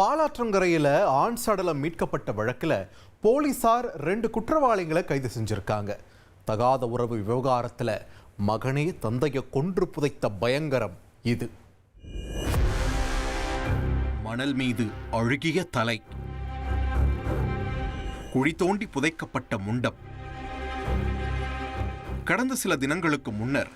பாலாற்றங்கரையில் ஆண் சடலம் மீட்கப்பட்ட வழக்கில் போலீசார் ரெண்டு குற்றவாளிகளை கைது செஞ்சுருக்காங்க. தகாத உறவு விவகாரத்தில் மகனே தந்தையை கொன்று புதைத்த பயங்கரம் இது. மணல் மீது அழுகிய தலை. குழி தோண்டி புதைக்கப்பட்ட முண்டம். கடந்த சில தினங்களுக்கு முன்னர்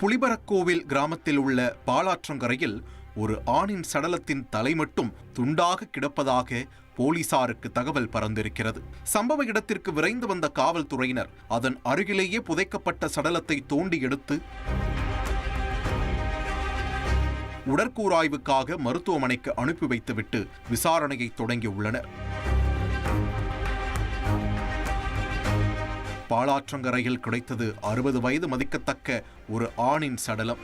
புலிபரக்கோவில் கிராமத்தில் உள்ள பாலாற்றங்கரையில் ஒரு ஆணின் சடலத்தின் தலை மட்டும் துண்டாக கிடப்பதாக போலீசாருக்கு தகவல் பறந்திருக்கிறது. சம்பவ இடத்திற்கு விரைந்து வந்த காவல்துறையினர் அதன் அருகிலேயே புதைக்கப்பட்ட சடலத்தை தோண்டி எடுத்து உடற்கூராய்வுக்காக மருத்துவமனைக்கு அனுப்பி வைத்துவிட்டு விசாரணையை தொடங்கியுள்ளனர். பாலாற்றங்கரையில் கிடைத்தது அறுபது வயது மதிக்கத்தக்க ஒரு ஆணின் சடலம்.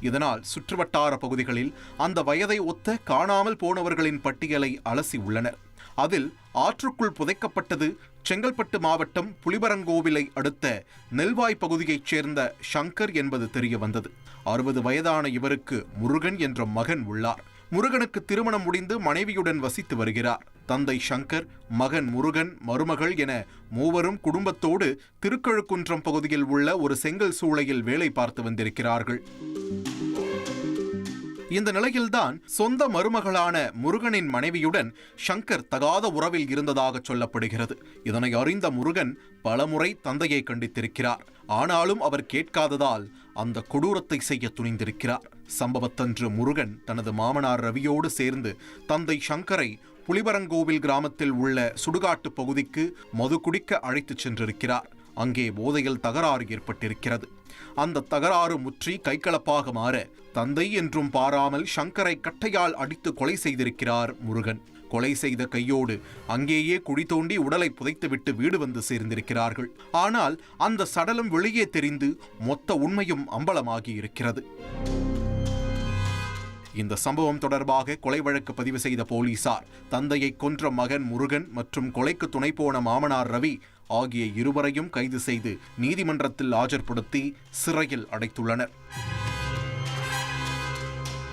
இதனால் சுற்றுவட்டார பகுதிகளில் அந்த வயதை ஒத்த காணாமல் போனவர்களின் பட்டியலை அலசி உள்ளனர். அதில் ஆற்றுக்குள் புதைக்கப்பட்டது செங்கல்பட்டு மாவட்டம் புலிபரங்கோவிலை அடுத்த நெல்வாய் பகுதியைச் சேர்ந்த ஷங்கர் என்பது தெரிய வந்தது அறுபது வயதான இவருக்கு முருகன் என்ற மகன் உள்ளார். முருகனுக்கு திருமணம் முடிந்து மனைவியுடன் வசித்து வருகிறார். தந்தை சங்கர் மகன் முருகன் மருமகள் என மூவரும் குடும்பத்தோடு திருக்கழுக்குன்றம் பகுதியில் உள்ள ஒரு செங்கல் சூளையில் வேலை பார்த்து வந்திருக்கிறார்கள். இந்த நிலையில்தான் சொந்த மருமகளான முருகனின் மனைவியுடன் சங்கர் தகாத உறவில் இருந்ததாக சொல்லப்படுகிறது. இதனை அறிந்த முருகன் பலமுறை தந்தையை கண்டித்திருக்கிறார். ஆனாலும் அவர் கேட்காததால் அந்த கொடூரத்தை செய்ய துணிந்திருக்கிறார். சம்பவத்தன்று முருகன் தனது மாமனார் ரவியோடு சேர்ந்து தந்தை சங்கரை புலிபரங்கோவில் கிராமத்தில் உள்ள சுடுகாட்டு பகுதிக்கு மது குடிக்க அழைத்துச் சென்றிருக்கிறார். அங்கே போதையில் தகராறு ஏற்பட்டிருக்கிறது. அந்த தகராறு முற்றி கைகலப்பாக மாற தந்தை என்றும் பாராமல் சங்கரை கட்டையால் அடித்து கொலை செய்திருக்கிறார் முருகன். கொலை செய்த கையோடு அங்கேயே குழி தோண்டி உடலை புதைத்துவிட்டு வீடு வந்து சேர்ந்திருக்கிறார்கள். ஆனால் அந்த சடலம் வெளியே தெரிந்து மொத்த உண்மையும் அம்பலமாகி இருக்கிறது. இந்த சம்பவம் தொடர்பாக கொலை வழக்கு பதிவு செய்த போலீசார் தந்தையை கொன்ற மகன் முருகன் மற்றும் கொலைக்கு துணை போன மாமனார் ரவி ஆகிய இருவரையும் கைது செய்து நீதிமன்றத்தில் ஆஜர்படுத்தி சிறையில் அடைத்துள்ளனர்.